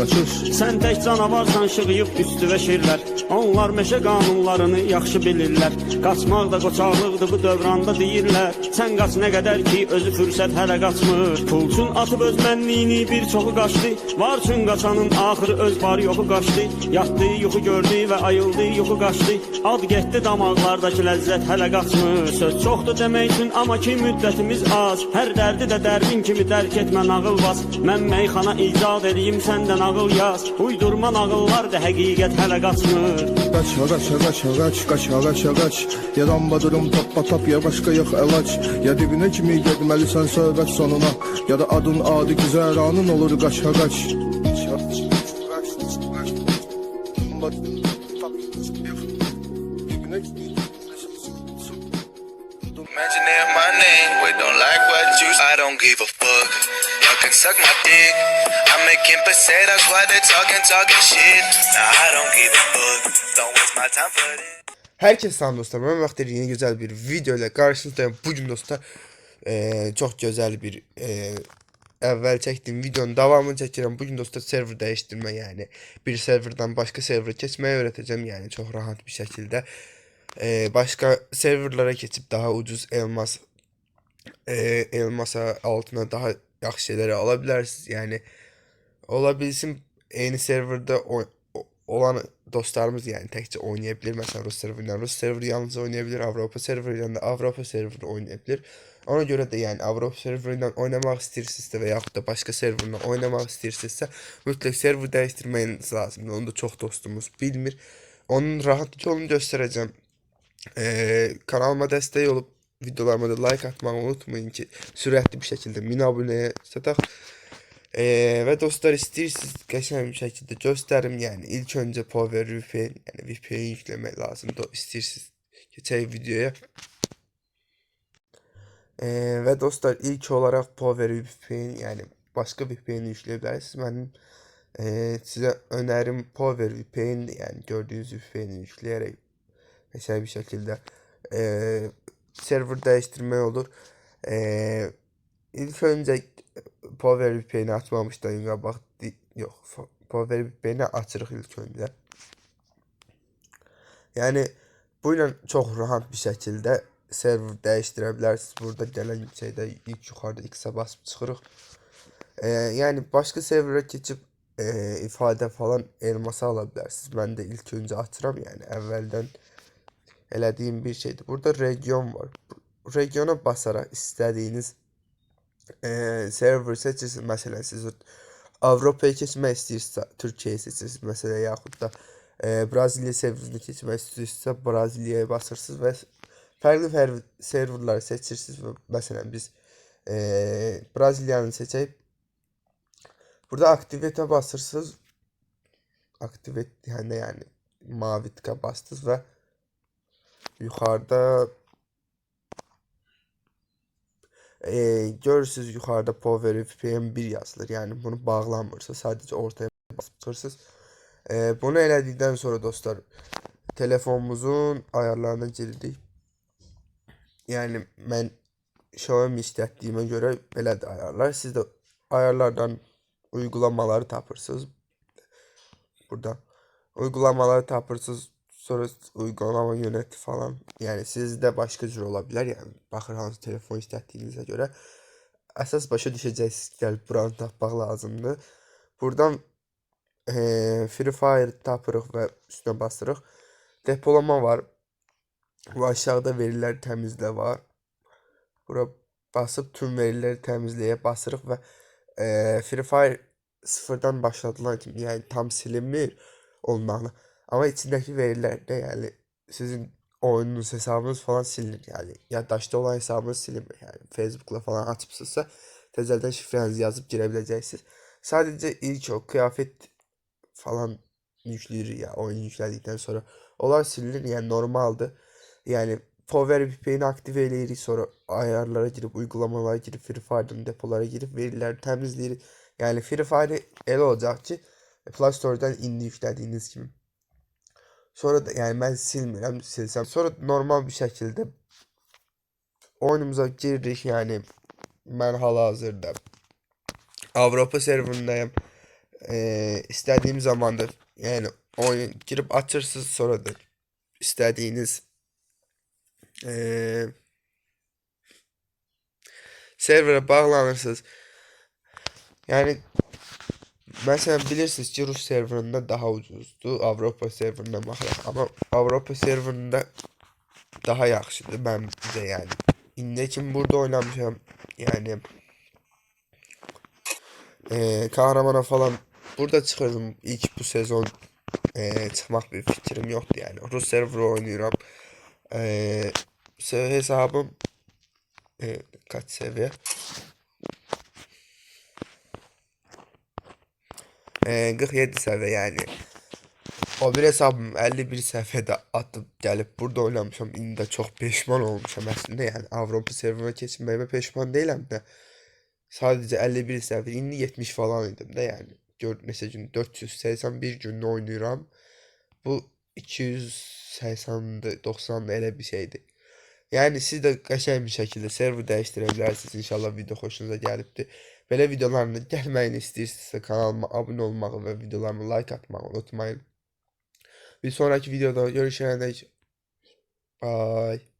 qaçır Sən tək canavarsan şığıyıb üstüvə şirlər. Onlar meşə qanunlarını yaxşı bilirlər. Qaçmaq da qoçaqlıqdır bu dövranda deyirlər. Sən qaç nə qədər ki özü fürsət hələ qaçmır. Pulçun atıb öz mənliyini bir çoxu qaçdı. Var üçün qaçanın axırı öz var yoxu qaçdı. Yatdı yuxu gördü və ayıldı yuxu qaçdı. Ad getdi damaqlardakı ləzzət hələ qaçmır. Söz çoxdur demək üçün amma ki müddətimiz az. Hər dərdi də dərdin kimi dərk etmə nağıl bas. Mən meyxana icad edeyim səndən ağıl yaz Uydurma nağıllar da həqiqət hələ qaçmır. Qaç qaç qaç qaç qaç qaç qaç. Yaranma durum tapma tap ya başqa yox əlac Ya dibinə kimi getməlisən söhbət sonuna. Ya da adın adi güzəranın olur qaç qaç. Mentioning my Herkese selam dostlar. Ben Vaktir yeni güzel bir video ile karşınızdayım. Bugün dostlar eee, çok güzel bir eee evvel çektiğim videonun devamını çekeceğim. Bugün dostlar server değiştirme yani. Bir serverdan başka server geçmeyi öğreteceğim yani çok rahat bir şekilde. Eee, başka serverlara geçip daha ucuz elmas eee, elmasa altına daha yaxşı şeyleri alabilirsiniz. Yani olabilsin yeni serverda o- olan dostlarımız yani tekçe oynayabilir. Mesela Rus serverından Rus server yalnız oynayabilir. Avrupa serverinden de Avrupa server oynayabilir. Ona göre de yani Avrupa serverinden oynamak istiyorsanız veya da başka serverdan oynamak istiyorsanız mutlak server değiştirmeniz lazım. Onu da çok dostumuz bilmir. Onun rahat yolunu göstereceğim. Ee, kanalıma destek olup videolarıma da like atmayı unutmayın ki sürekli bir şekilde 1000 aboneye satak. Ee, ve dostlar istiyorsanız geçen bir şekilde gösterim yani ilk önce Power VPN yani VPN yüklemek lazım da istiyorsanız geçen videoya. Ee, ve dostlar ilk olarak Power VPN yani başka VPN yükleyebilirsiniz. Benim ee, size önerim Power VPN yani gördüğünüz VPN'i yükleyerek mesela bir şekilde ee, server değiştirme olur. Ee, ilk önce Power VPN'i açmamışdım ya bak yok Power VPN'i açırıq ilk önce. Yani buyla çok rahat bir şekilde server bilərsiniz. Burada gələn şeydə ilk yuxarıda X-ə basıb çıxırıq. Ee, yani başka server'a geçip ee, ifade falan elması ala bilərsiniz. Ben de ilk önce açıram yani əvvəldən elədiyim bir şeydir. Burada region var. Regiona basaraq istədiyiniz eee server seçirsiniz. Məsələn, siz Avropaya keçmək istəyirsinizsə, Türkiyəyə seçirsiniz. Məsələn, yaxud da eee Braziliya serverini keçmək istəyirsinizsə, Braziliyaya basırsınız və fərqli fərqli serverları seçirsiniz və məsələn biz eee Braziliyanı seçək. Burada aktivite basırsınız. Aktivit yani yani mavi tıka bastınız ve yukarıda e, görürsünüz yukarıda Power VPN 1 yazılır. Yani bunu bağlanmırsa sadece ortaya basıp çıkırsınız. E, bunu elədikdən sonra dostlar telefonumuzun ayarlarına girdik. Yani mən Xiaomi işlətdiyimə görə belədir ayarlar. Siz də ayarlardan uygulamaları tapırsınız. Burada uygulamaları tapırsınız. Sonra uygulama yöneti falan. Yani sizdə başqa cür ola bilər. Yəni baxır hansı telefon işlətdiyinizə görə əsas başa düşəcəksiniz ki, buranı tapmaq lazımdır. Buradan eee Free Fire tapırıq və üstünə basırıq. Depolama var. Bu aşağıda verilər təmizlə var. Bura basıb tüm veriləri təmizləyə basırıq və eee Free Fire sıfırdan başladılan kimi yəni tam silinmir olmalı. Ama içindeki veriler de yani sizin oyununuz hesabınız falan silinir yani. Yaddaşta olan hesabınız silinmir yani. Facebook'la falan açıpsızsa tezelden şifrenizi yazıp girebileceksiniz. Sadece ilk o kıyafet falan yüklür ya oyun yükledikten sonra. Onlar silinir yani normaldi. Yani Power VPN'i aktive eləyirik sonra ayarlara girip uygulamalara girip Free Fire'dan depolara girip veriləri təmizləyirik. Yani Free Fire elə olacaq ki Play Store'dan indi yüklədiyiniz kimi. Sonra da yani ben silmirəm, silsəm. Sonra normal bir şekilde oyunumuza giririk yani ben hala hazırda Avropa serverındayım. Ee, istediğim zaman da yani oyun girip açırsınız sonra da istediğiniz ee, server'a bağlanırsınız. Yani mesela bilirsiniz ki Rus serverında daha ucuzdu Avropa serverına baxaraq amma Avropa serverında daha yaxşıdır məncə yəni. İndiyə kimi burada oynamışam. Yəni eee kahramana falan burada çıxırdım ilk bu sezon eee çıxmaq bir fikrim yoxdur yəni. Rus server oynayıram. Se- hesabım eee kaç seviye? Eee 47 seviye yani. O bir hesabım 51 səviyyədə atıb gəlib burada oynamışam. İndi də çox peşman olmuşam əslində. Yəni Avropa serverına keçməyimə peşman deyiləm də. Sadəcə 51 səviyyə, indi 70 falan idim də yəni. Gör gün 481 gün oynayıram. Bu 280-dir, 90-dır elə bir şeydir. Yəni siz də qəşəng bir şəkildə server dəyişdirə bilərsiniz. İnşallah video xoşunuza gəlibdir. Belə videoların gəlməyini istəyirsinizsə kanalıma abunə olmağı və videolarıma like atmağı unutmayın. Bir sonraki videoda görüşene dek bye.